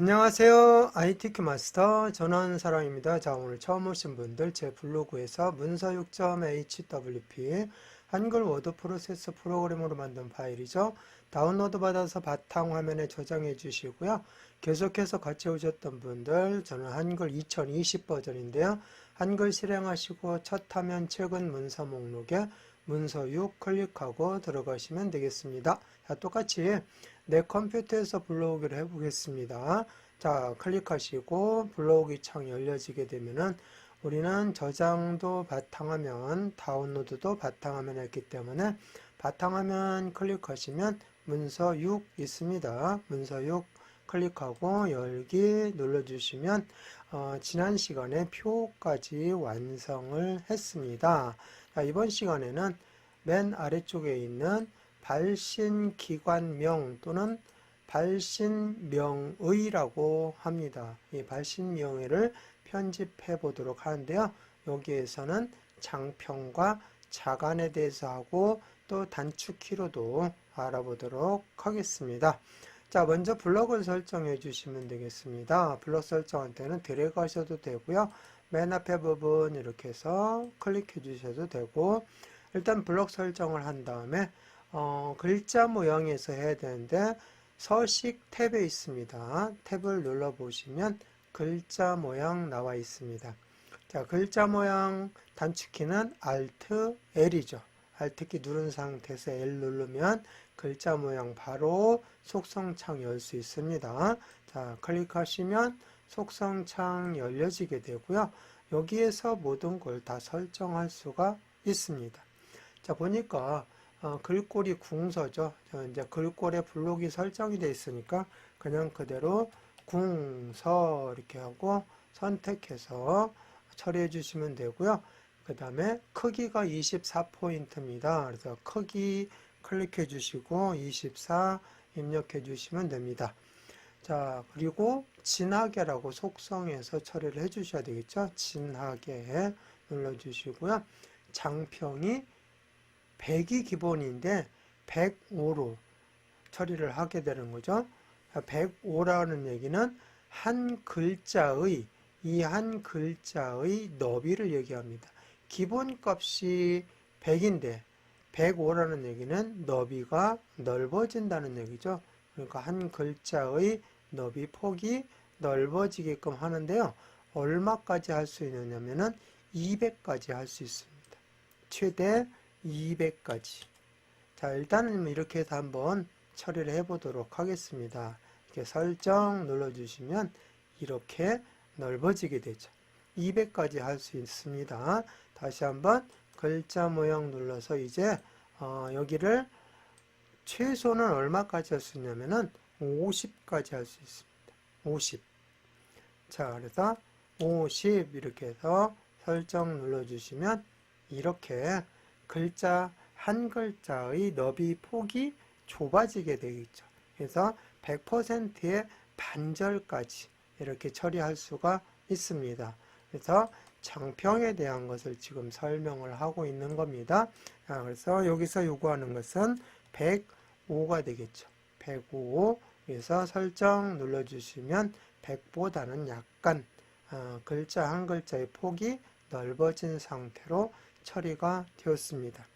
안녕하세요. ITQ 마스터 전원사랑입니다. 자, 오늘 처음 오신 분들 제 블로그에서 문서 6.hwp 한글 워드 프로세서 프로그램으로 만든 파일이죠. 다운로드 받아서 바탕 화면에 저장해 주시고요. 계속해서 같이 오셨던 분들 저는 한글 2020 버전인데요. 한글 실행하시고 첫 화면 최근 문서 목록에 문서 6 클릭하고 들어가시면 되겠습니다. 자, 똑같이 내 컴퓨터에서 불러오기를 해보겠습니다. 자, 클릭하시고 불러오기 창 열려지게 되면은 우리는 저장도 바탕화면, 다운로드도 바탕화면 했기 때문에 바탕화면 클릭하시면 문서 6 있습니다. 문서 6 클릭하고 열기 눌러주시면 어, 지난 시간에 표까지 완성을 했습니다. 자, 이번 시간에는 맨 아래쪽에 있는 발신기관명 또는 발신명의라고 합니다. 이 발신명의를 편집해 보도록 하는데요. 여기에서는 장평과 자간에 대해서 하고 또 단축키로도 알아보도록 하겠습니다. 자, 먼저 블럭을 설정해 주시면 되겠습니다. 블럭 설정할 때는 드래그 하셔도 되고요. 맨 앞에 부분 이렇게 해서 클릭해 주셔도 되고 일단 블럭 설정을 한 다음에 어, 글자 모양에서 해야 되는데 서식 탭에 있습니다. 탭을 눌러 보시면 글자 모양 나와 있습니다. 자, 글자 모양 단축키는 Alt L이죠. Alt키 누른 상태에서 L 누르면 글자 모양 바로 속성창 열 수 있습니다. 자, 클릭하시면 속성창 열려지게 되고요. 여기에서 모든 걸 다 설정할 수가 있습니다. 자, 보니까 어, 글꼴이 궁서죠. 자, 이제 글꼴에 블록이 설정이 되어 있으니까 그냥 그대로 궁서 이렇게 하고 선택해서 처리해 주시면 되고요. 그 다음에 크기가 24포인트입니다. 그래서 크기 클릭해 주시고 24 입력해 주시면 됩니다. 자, 그리고 진하게라고 속성에서 처리를 해 주셔야 되겠죠. 진하게 눌러 주시고요. 장평이 100이 기본인데 105로 처리를 하게 되는 거죠. 105라는 얘기는 한 글자의 이 한 글자의 너비를 얘기합니다. 기본 값이 100인데 105라는 얘기는 너비가 넓어진다는 얘기죠. 그러니까 한 글자의 너비 폭이 넓어지게끔 하는데요. 얼마까지 할 수 있느냐면은 200까지 할 수 있습니다. 최대 200까지. 자, 일단은 이렇게 해서 한번 처리를 해 보도록 하겠습니다. 이렇게 설정 눌러 주시면 이렇게 넓어지게 되죠. 200까지 할 수 있습니다. 다시 한번 글자 모양 눌러서 이제 어, 여기를 최소는 얼마까지 할 수 있냐면은 50까지 할 수 있습니다. 50. 자, 그래서 50 이렇게 해서 설정 눌러주시면 이렇게 글자 한 글자의 너비 폭이 좁아지게 되겠죠. 그래서 100%의 반절까지 이렇게 처리할 수가 있습니다. 그래서 장평에 대한 것을 지금 설명을 하고 있는 겁니다. 자, 그래서 여기서 요구하는 것은 105가 되겠죠. 105. 그래서 설정 눌러주시면 100보다는 약간 어, 글자 한 글자의 폭이 넓어진 상태로 처리가 되었습니다.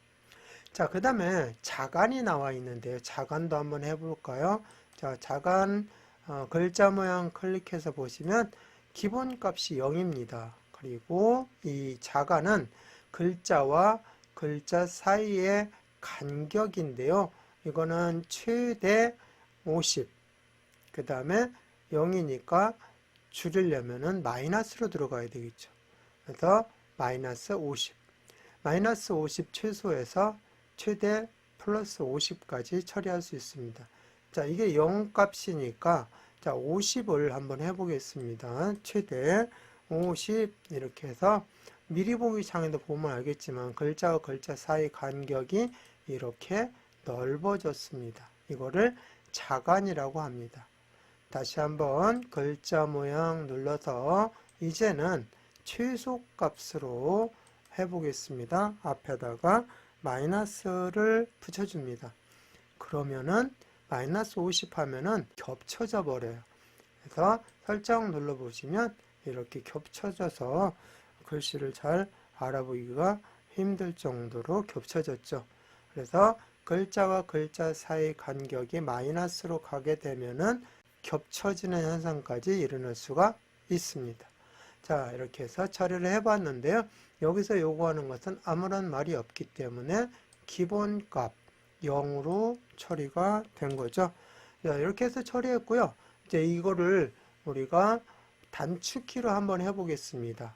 자, 그 다음에 자간이 나와 있는데요. 자간도 한번 해볼까요? 자, 자간 어, 글자 모양 클릭해서 보시면 기본 값이 0입니다. 그리고 이 자간은 글자와 글자 사이의 간격인데요. 이거는 최대 50. 그 다음에 0이니까 줄이려면 은 마이너스로 들어가야 되겠죠. 그래서 마이너스 50. 마이너스 50 최소에서 최대 플러스 50까지 처리할 수 있습니다. 자, 이게 0 값이니까 자, 50을 한번 해보겠습니다. 최대 50 이렇게 해서 미리 보기 창에도 보면 알겠지만 글자와 글자 사이 간격이 이렇게 넓어졌습니다. 이거를 자간이라고 합니다. 다시 한번 글자 모양 눌러서 이제는 최소 값으로 해보겠습니다. 앞에다가 마이너스를 붙여줍니다. 그러면은 마이너스 50 하면은 겹쳐져 버려요. 그래서 설정 눌러보시면 이렇게 겹쳐져서 글씨를 잘 알아보기가 힘들 정도로 겹쳐졌죠. 그래서 글자와 글자 사이 간격이 마이너스로 가게 되면은 겹쳐지는 현상까지 일어날 수가 있습니다. 자, 이렇게 해서 처리를 해봤는데요. 여기서 요구하는 것은 아무런 말이 없기 때문에 기본값 0으로 처리가 된 거죠. 자, 이렇게 해서 처리했고요. 이제 이거를 우리가 단축키로 한번 해보겠습니다.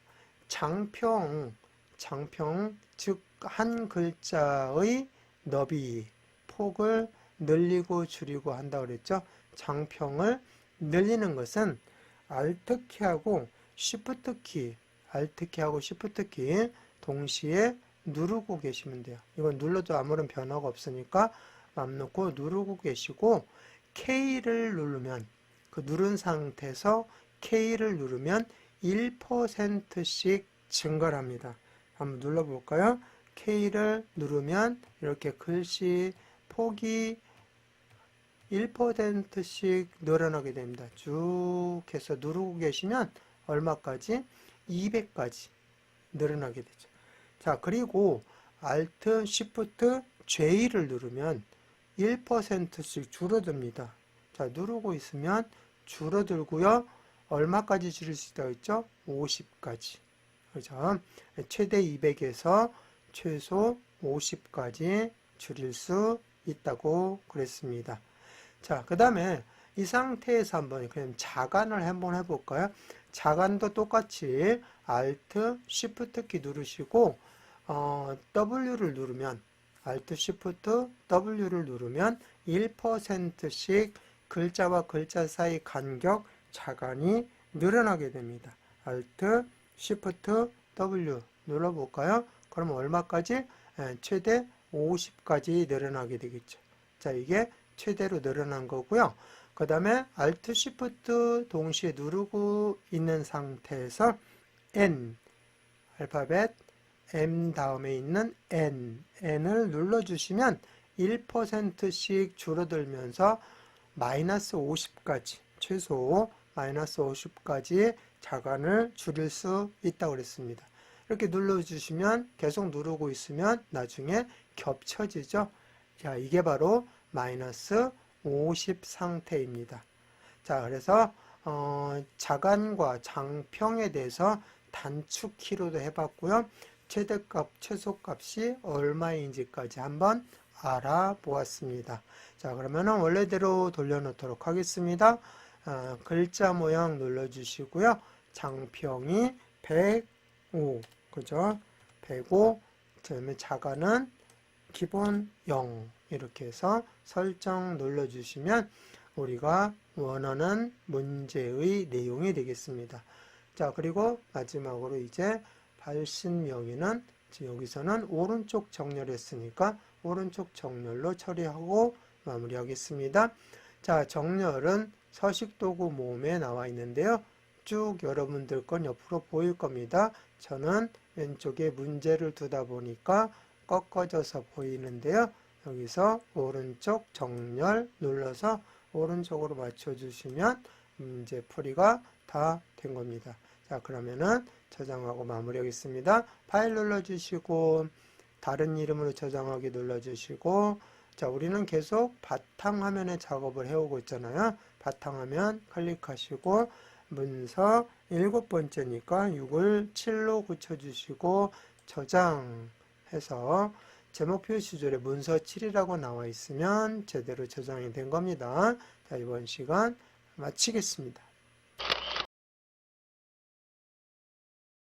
장평, 장평, 즉, 한 글자의 너비, 폭을 늘리고 줄이고 한다 그랬죠. 장평을 늘리는 것은 Alt키하고 Shift키, Alt키하고 Shift키 동시에 누르고 계시면 돼요. 이건 눌러도 아무런 변화가 없으니까 맘 놓고 누르고 계시고 K를 누르면 그 누른 상태에서 K를 누르면 1%씩 증가를 합니다. 한번 눌러볼까요? K를 누르면 이렇게 글씨 폭이 1%씩 늘어나게 됩니다. 쭉 해서 누르고 계시면 얼마까지? 200까지 늘어나게 되죠. 자, 그리고 Alt, Shift, J를 누르면 1%씩 줄어듭니다. 자, 누르고 있으면 줄어들고요. 얼마까지 줄일 수 있다고 했죠? 50까지. 그죠? 최대 200에서 최소 50까지 줄일 수 있다고 그랬습니다. 자, 그 다음에 이 상태에서 한번 그냥 자간을 한번 해볼까요? 자간도 똑같이 Alt, Shift 키 누르시고 어, W를 누르면 Alt, Shift, W를 누르면 1%씩 글자와 글자 사이 간격 자간이 늘어나게 됩니다. Alt, Shift, W 눌러볼까요? 그럼 얼마까지? 예, 최대 50까지 늘어나게 되겠죠. 자, 이게 최대로 늘어난 거고요. 그 다음에 Alt, Shift 동시에 누르고 있는 상태에서 N, 알파벳 M 다음에 있는 N, N을 눌러주시면 1%씩 줄어들면서 마이너스 50까지, 최소 마이너스 50까지 자간을 줄일 수 있다고 그랬습니다. 이렇게 눌러주시면 계속 누르고 있으면 나중에 겹쳐지죠. 자, 이게 바로 마이너스 50 상태입니다. 자, 그래서 어, 자간과 장평에 대해서 단축키로도 해봤고요. 최대값, 최소값이 얼마인지까지 한번 알아보았습니다. 자, 그러면은 원래대로 돌려놓도록 하겠습니다. 어, 글자 모양 눌러주시고요. 장평이 105, 그죠? 105, 그다음에 자간은 기본 0 이렇게 해서 설정 눌러주시면 우리가 원하는 문제의 내용이 되겠습니다. 자, 그리고 마지막으로 이제 발신 명의는 여기서는 오른쪽 정렬했으니까 오른쪽 정렬로 처리하고 마무리하겠습니다. 자, 정렬은 서식도구 모음에 나와 있는데요. 쭉 여러분들 건 옆으로 보일 겁니다. 저는 왼쪽에 문제를 두다 보니까 꺾어져서 보이는데요. 여기서 오른쪽 정렬 눌러서 오른쪽으로 맞춰주시면 문제 풀이가 다 된 겁니다. 자, 그러면은 저장하고 마무리하겠습니다. 파일 눌러주시고, 다른 이름으로 저장하기 눌러주시고, 자, 우리는 계속 바탕화면에 작업을 해오고 있잖아요. 바탕화면 클릭하시고, 문서 일곱 번째니까 6을 7로 고쳐주시고, 저장 해서 제목 표시줄에 문서 7이라고 나와 있으면 제대로 저장이 된 겁니다. 자, 이번 시간 마치겠습니다.